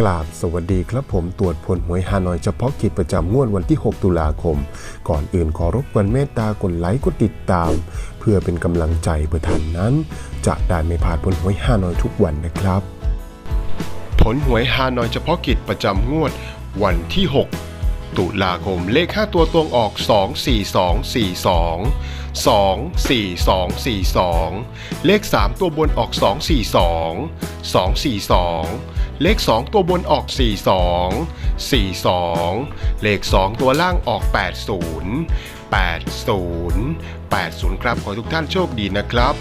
กราบสวัสดีครับผมตรวจผลหวยฮานอยเฉพาะกิจประจำงวดวันที่ 6 ตุลาคม ก่อนอื่นขอรบกวนเมตตากดไลค์กดติดตาม เพื่อเป็นกำลังใจเพื่อท่านนั้น จะได้ไม่พลาดผลหวยฮานอยทุกวันนะครับ ผลหวยฮานอยเฉพาะกิจประจำงวดวันที่ 6 ตุลาคม เลข 5 ตัวตรงออก 24242 24242 เลข 3 ตัวบนออก 242 242 เลข 2 ตัวบนออก 42 42 เลข 2 ตัวล่างออก 80 80 80 ครับ ขอทุกท่านโชคดีนะครับ